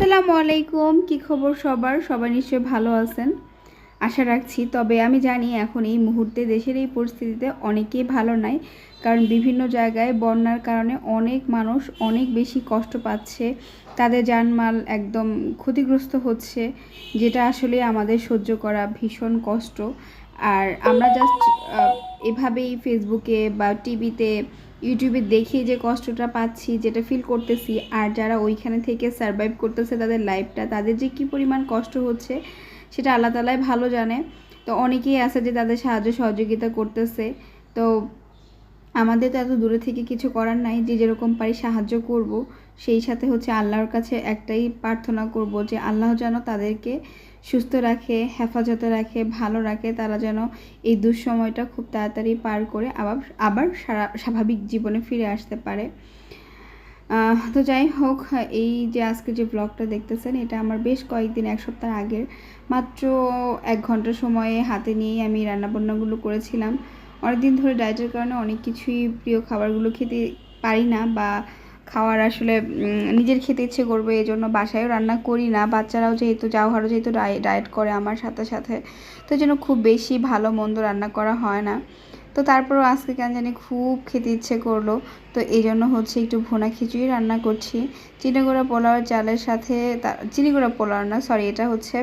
আসসালামু আলাইকুম। কি খবর সবার? সবাই নিশ্চয়ই ভালো আছেন। আশা রাখছি, তবে আমি জানি এখন এই মুহূর্তে দেশের এই পরিস্থিতিতে অনেকেই ভালো নাই, কারণ বিভিন্ন জায়গায় বন্যার কারণে অনেক মানুষ অনেক বেশি কষ্ট পাচ্ছে, তাদের জানমাল একদম ক্ষতিগ্রস্ত হচ্ছে, যেটা আসলে আমাদের সহ্য করা ভীষণ কষ্ট। আর আমরা জাস্ট এভাবেই ফেসবুকে বা টিভিতে ইউটিউবে দেখে যে কষ্টটা পাচ্ছি, যেটা ফিল করতেছি, আর যারা ওইখানে থেকে সারভাইভ করতেছে তাদের লাইফটা তাদের যে কি পরিমাণ কষ্ট হচ্ছে, সেটা আল্লাহ তালাই ভালো জানে। তো অনেকেই আছে যে তাদের সাহায্য সহযোগিতা করতেছে। তো আমাদের তো এত দূরে থেকে কিছু করার নাই, যে যেরকম পারি সাহায্য করব। সেই সাথে হচ্ছে আল্লাহর কাছে একটাই প্রার্থনা করব যে আল্লাহ যেন তাদেরকে সুস্থ রাখে, হেফাজতে রাখে, ভালো রাখে, তারা যেন এই দুঃসময়টা খুব তাড়াতাড়ি পার করে আবার আবার সারা, স্বাভাবিক জীবনে ফিরে আসতে পারে। তো যাই হোক, এই যে আজকে যে ব্লগটা দেখতেছেন, এটা আমার বেশ কয়েকদিন, এক সপ্তাহ আগের। মাত্র এক ঘণ্টা সময়ে হাতে নিয়েই আমি রান্নাবান্নাগুলো করেছিলাম। অনেকদিন ধরে ডায়েটের কারণে অনেক কিছুই প্রিয় খাবারগুলো খেতে পারি না বা খাওয়ার আসলে নিজের খেতে ইচ্ছে করবে এই জন্য বাসায়ও রান্না করি না। বাচ্চারাও যেহেতু যাওয়ারও যেহেতু ডায়েট করে আমার সাথে সাথে, তো জন্য খুব বেশি ভালো মন্দ রান্না করা হয় না। তো তারপরেও আজকে কেন জানি খুব খেতে ইচ্ছে করল। তো এই জন্য হচ্ছে একটু ভোনা খিচুড়ি রান্না করছি। চিনিগুড়া পোলাওয়ের চালের সাথে চিনিগুড়া পোলাও না সরি এটা হচ্ছে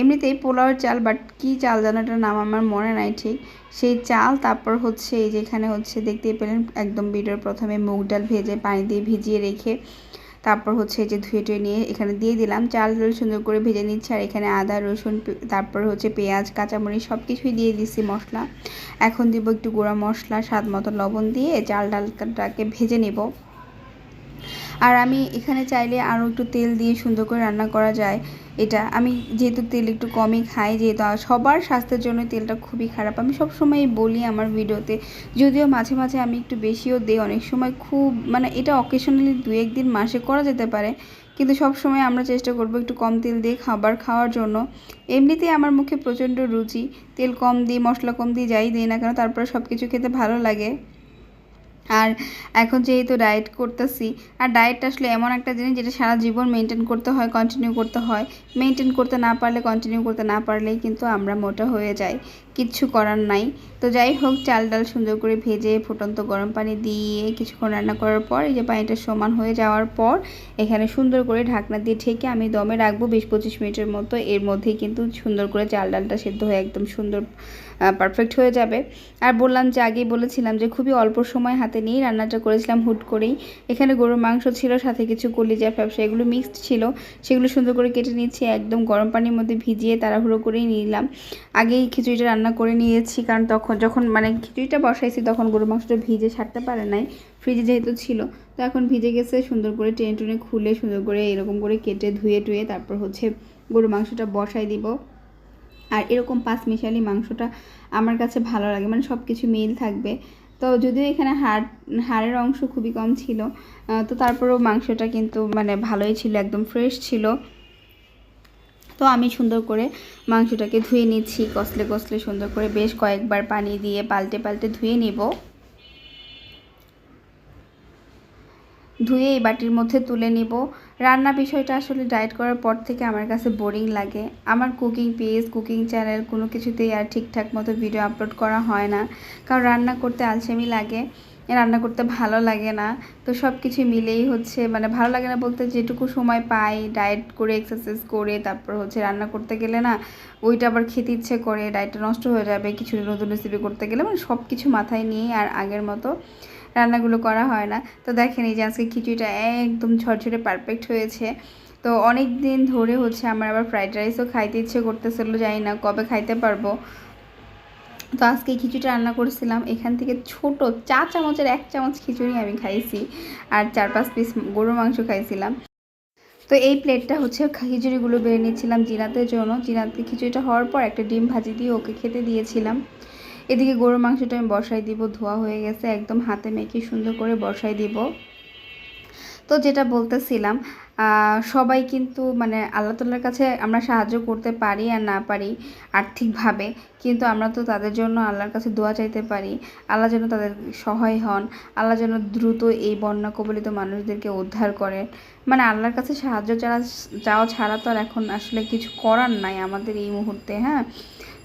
এমনিতেই পোলাওয়ের চাল বাট কি চাল যেন এটার নাম আমার মনে নাই ঠিক। সেই চাল, তারপর হচ্ছে এই যে এখানে হচ্ছে দেখতেই পেলেন, একদম ভিডিওর প্রথমে মুগ ডাল ভেজে পানি দিয়ে ভিজিয়ে রেখে তারপর হচ্ছে এই যে ধুয়ে টুয়ে নিয়ে এখানে দিয়ে দিলাম। চাল ডাল সুন্দর করে ভেজে নিচ্ছে, আর এখানে আদা, রসুন তারপর হচ্ছে পেঁয়াজ, কাঁচামরিচ সব কিছুই দিয়ে দিচ্ছি মশলা। এখন দিব একটু গুঁড়া মশলা, স্বাদ মতো লবণ দিয়ে চাল ডালটাকে ভেজে নেব। আর আমি এখানে চাইলে আরও একটু তেল দিয়ে সুন্দর করে রান্না করা যায়। এটা, আমি যেহেতু তেল একটু কমই খাই, যেহেতু সবার স্বাস্থ্যের জন্য তেলটা খুবই খারাপ। আমি সব সময় বলি আমার ভিডিওতে, যদিও মাঝে মাঝে আমি একটু বেশিও দিই, অনেক সময় খুব মানে এটা অকেশনালি দু একদিন মাসে করা যেতে পারে, কিন্তু সব সময় আমরা চেষ্টা করব একটু কম তেল দিয়ে খাবার খাওয়ার জন্য। এমনিতেই আমার মুখে প্রচণ্ড রুচি, তেল কম দিই, মশলা কম দিই, যাই দিই না কেন, তারপরে সব কিছু খেতে ভালো লাগে। আর এখন যেহেতু ডায়েট করতেছি, আর ডায়েটটা আসলে এমন একটা জিনিস যেটা সারা জীবন মেনটেন করতে হয় কন্টিনিউ করতে হয়। মেনটেন করতে না পারলে কন্টিনিউ করতে না পারলেই কিন্তু আমরা মোটা হয়ে যাই। কিচ্ছু করার নাই। তো যাই হোক চাল ডাল সুন্দর করে ভেজে ফুটন্ত গরম পানি দিয়ে কিছুক্ষণ রান্না করার পর, এই যে পানিটা সমান হয়ে যাওয়ার পর, এখানে সুন্দর করে ঢাকনা দিয়ে ঢেকে আমি দমে রাখব বিশ পঁচিশ মিনিটের মতো। এর মধ্যেই কিন্তু সুন্দর করে চাল ডালটা সেদ্ধ হয়ে একদম সুন্দর পারফেক্ট হয়ে যাবে। আর বললাম যে আগেই বলেছিলাম যে খুবই অল্প সময় হাতে নিয়েই রান্নাটা করেছিলাম হুট করেই। এখানে গরুর মাংস ছিল, সাথে কিছু কলিজা ব্যবসা এগুলো মিক্সড ছিল। সেগুলো সুন্দর করে কেটে নিচ্ছি, একদম গরম পানির মধ্যে ভিজিয়ে তাড়াহুড়ো করেই নিলাম। আগেই খিচুড়িটা রান্না করে নিয়েছি, কারণ তখন যখন মানে খিচুড়িটা বসাইছি তখন গরুর মাংসটা ভিজে ছাড়তে পারে নাই ফ্রিজে যেহেতু ছিল, তো এখন ভিজে গেছে, সুন্দর করে টেনে টুনে খুলে সুন্দর করে এরকম করে কেটে ধুয়ে টুয়ে তারপর হচ্ছে গরুর মাংসটা বসাই দিব। আর এরকম পাঁচ মিশালি মাংসটা আমার কাছে ভালো লাগে মানে সব কিছু মিল থাকবে। তো যদিও এখানে হাড়, হাড়ের অংশ খুবই কম ছিল তো তারপরেও মাংসটা কিন্তু মানে ভালোই ছিল, একদম ফ্রেশ ছিল। তো আমি সুন্দর করে মাংসটাকে ধুয়ে নিচ্ছি, কষলে কষলে সুন্দর করে বেশ কয়েকবার পানি দিয়ে পাল্টে পাল্টে ধুয়ে নেব। ধুয়ে এই বাটির মধ্যে তুলে নিব। রান্না বিষয়টা আসলে ডায়েট করার পর থেকে আমার কাছে বোরিং লাগে। আমার কুকিং পেজ কুকিং চ্যানেল কোনো কিছুতেই আর ঠিকঠাক মতো ভিডিও আপলোড করা হয় না। কারণ রান্না করতে আলসেমি লাগে, রান্না করতে ভালো লাগে না। তো সব কিছু মিলেই হচ্ছে মানে ভালো লাগে না বলতে যেটুকু সময় পাই ডায়েট করে এক্সারসাইজ করে, তারপর হচ্ছে রান্না করতে গেলে না, ওইটা আবার খেতে ইচ্ছে করে ডায়েটটা নষ্ট হয়ে যাবে, কিছু নতুন রেসিপি করতে গেলে মানে সব কিছু মাথায় নিয়ে আর আগের মতো রান্নাগুলো করা হয় না। তো দেখেন এই যে আজকে খিচুড়িটা একদম ঝরঝরে পারফেক্ট হয়েছে। তো অনেক দিন ধরে হচ্ছে আমার আবার ফ্রাইড রাইসও খাইতে ইচ্ছে করতেছিল, জানি না কবে খাইতে পারব। তো আজকে খিচুড়িটা রান্না করেছিলাম, এখান থেকে ছোট চা চামচের এক চামচ খিচুড়ি আমি খাইছি আর চার পাঁচ পিস গরুর মাংস খাইছিলাম। তো এই প্লেটটা হচ্ছে খিচুড়িগুলো বেড়ে নিচ্ছিলাম জিনাতের জন্য। জিনাতে খিচুড়িটা হওয়ার পর একটা ডিম ভাজি দিয়ে ওকে খেতে দিয়েছিলাম। এদিকে গরুর মাংসটা আমি বসাই দিব, ধোয়া হয়ে গেছে, একদম হাতে মেখে সুন্দর করে বসাই দিব। তো যেটা বলতেছিলাম সবাই কিন্তু মানে আল্লাহ তাল্লার কাছে আমরা সাহায্য করতে পারি আর না পারি আর্থিকভাবে, কিন্তু আমরা তো তাদের জন্য আল্লাহর কাছে দোয়া চাইতে পারি। আল্লাহ যেন তাদের সহায় হন, আল্লাহ যেন দ্রুত এই বন্যা কবলিত মানুষদেরকে উদ্ধার করে। মানে আল্লাহর কাছে সাহায্য চাওয়া ছাড়া তো আর এখন আসলে কিছু করার নাই আমাদের এই মুহূর্তে হ্যাঁ?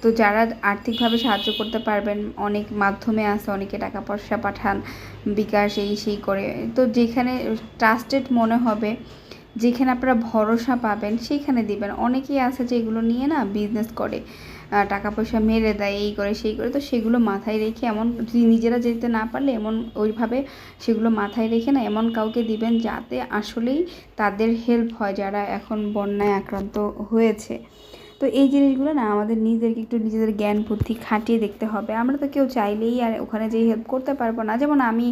তো যারা আর্থিকভাবে সাহায্য করতে পারবেন, অনেক মাধ্যমে আছে, অনেকে টাকা পয়সা পাঠান, বিকাশ এই সেই করে। তো যেখানে ট্রাস্টেড মনে হবে, যেখানে আপনারা ভরসা পাবেন, সেইখানে দিবেন। অনেকেই আছে যে এগুলো নিয়ে না বিজনেস করে টাকা পয়সা মেরে দেয়, এই করে, সেই করে। তো সেগুলো মাথায় রেখে এমন নিজেরা যেতে না পারলে এমন ওইভাবে সেগুলো মাথায় রেখে না এমন কাউকে দিবেন যাতে আসলেই তাদের হেল্প হয় যারা এখন বন্যায় আক্রান্ত হয়েছে। তো এই জিনিসগুলো না আমাদের নিজেদেরকে একটু নিজেদের জ্ঞান বুদ্ধি খাটিয়ে দেখতে হবে। আমরা তো কেউ চাইলেই আর ওখানে যেয়ে হেল্প করতে পারব না। যেমন আমি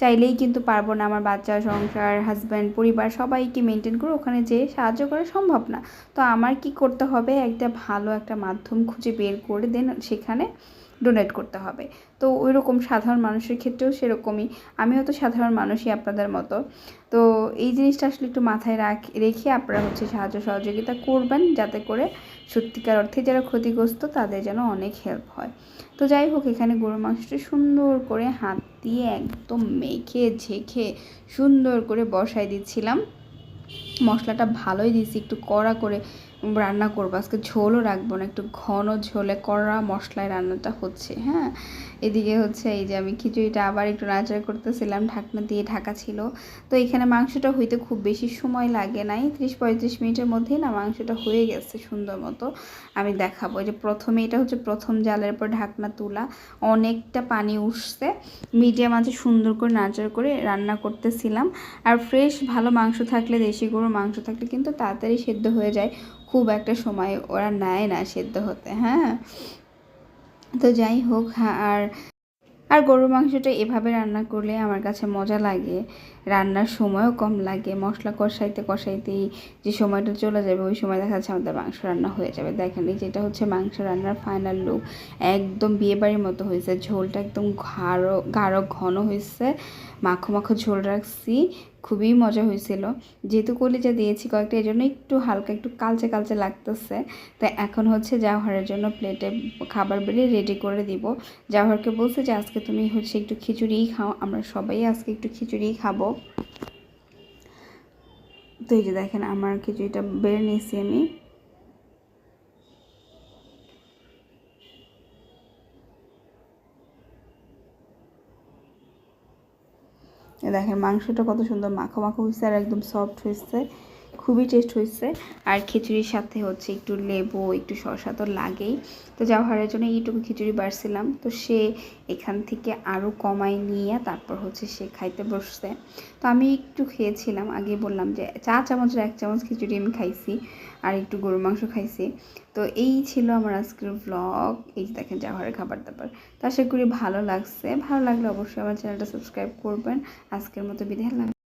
চাইলেই কিন্তু পারব না আমার বাচ্চা, সংসার হাজব্যান্ড পরিবার সবাইকে মেনটেন করে ওখানে যেয়ে সাহায্য করা সম্ভব না। তো আমার কি করতে হবে? একটা ভালো একটা মাধ্যম খুঁজে বের করে দেন সেখানে ডোনেট করতে হবে। তো ওই রকম সাধারণ মানুষের ক্ষেত্রেও সেরকমই। আমিও তো সাধারণ মানুষই আপনাদের মতো। তো এই জিনিসটা আসলে একটু মাথায় রাখ, রেখে আপনারা হচ্ছে সাহায্য সহযোগিতা করবেন যাতে করে সত্যিকার অর্থে যারা ক্ষতিগ্রস্ত, তাদের যেন অনেক হেল্প হয়। তো যাই হোক, এখানে গরুর মাংসটা সুন্দর করে হাত দিয়ে একদম মেখে, ঝেঁকে সুন্দর করে বসাই দিচ্ছিলাম। মশলাটা ভালোই দিয়েছি, একটু কড়া করে রান্না করব। আজকে ঝোলও রাখব না, একটু ঘন ঝোলে কড়া মশলায় রান্নাটা হচ্ছে হ্যাঁ? এদিকে হচ্ছে এই যে আমি খিচুড়িটা আবার একটু নাড়াচাড়া করতেছিলাম, ঢাকনা দিয়ে ঢাকা ছিল। তো এখানে মাংসটা হইতে খুব বেশি সময় লাগে নাই, ত্রিশ পঁয়ত্রিশ মিনিটের মধ্যেই না মাংসটা হয়ে গেছে সুন্দর মতো। আমি দেখাবো যে প্রথমে এটা হচ্ছে প্রথম জালের পর ঢাকনা তোলা, অনেকটা পানি উঠছে। মিডিয়াম আছে সুন্দর করে নাড়াচাড়া করে রান্না করতেছিলাম। আর ফ্রেশ ভালো মাংস থাকলে, দেশি গরুর মাংস থাকলে কিন্তু তাড়াতাড়ি সেদ্ধ হয়ে যায়। খুব একটা সময় ওরা নেয় না সেদ্ধ হতে হ্যাঁ? তো যাই হোক হ্যাঁ আর আর গরুর মাংসটা এভাবে রান্না করলে আমার কাছে মজা লাগে। রান্নার সময়ও কম লাগে। মশলা কষাইতে কষাইতেই যে সময়টা চলে যাবে, ওই সময় দেখা যাচ্ছে আমাদের মাংস রান্না হয়ে যাবে। দেখেন এই যেটা হচ্ছে মাংস রান্নার ফাইনাল লুক একদম বিয়েবাড়ির মতো হয়েছে। ঝোলটা একদম ঘাড়ো, গাঢ় ঘন হয়েছে। মাখো মাখো ঝোল রাখছি, খুবই মজা হয়েছিল। যেহেতু কলিজা দিয়েছি কয়েকটা এই জন্য একটু হালকা, একটু কালচে কালচে লাগতেছে। তো এখন হচ্ছে জাওহারের জন্য প্লেটে খাবার বেরিয়ে রেডি করে দিব। জাওহারকে বলছে যে, আজকে তুমি হচ্ছে একটু খিচুড়িই খাও, আমরা সবাই আজকে একটু খিচুড়িই খাব। তো এই যে দেখেন, আমার খিচুড়িটা বেড়ে নিয়েছি আমি। দেখেন মাংসটা কত সুন্দর মাখো মাখো হয়েছে আর একদম সফট হয়েছে খুবই টেস্ট হয়েছে। আর খিচুড়ির সাথে হচ্ছে একটু লেবু, একটু শসা তো লাগেই। তো যাওয়ার জন্য এইটুকু খিচুড়ি বাড়ছিলাম। তো সে এখান থেকে আরও কমাই নিয়ে তারপর হচ্ছে সে খাইতে বসছে। তো আমি একটু খেয়েছিলাম, আগে বললাম যে চা চামচের এক চামচ খিচুড়ি আমি খাইছি আর একটু গরুর মাংস খাইছি। তো এই ছিল আমার আজকের ব্লগ এই যে দেখেন জাওহারের খাবার দাবার। তো আশা করি ভালো লাগছে, ভালো লাগলে অবশ্যই আমার চ্যানেলটা সাবস্ক্রাইব করবেন। আজকের মতো বিদায়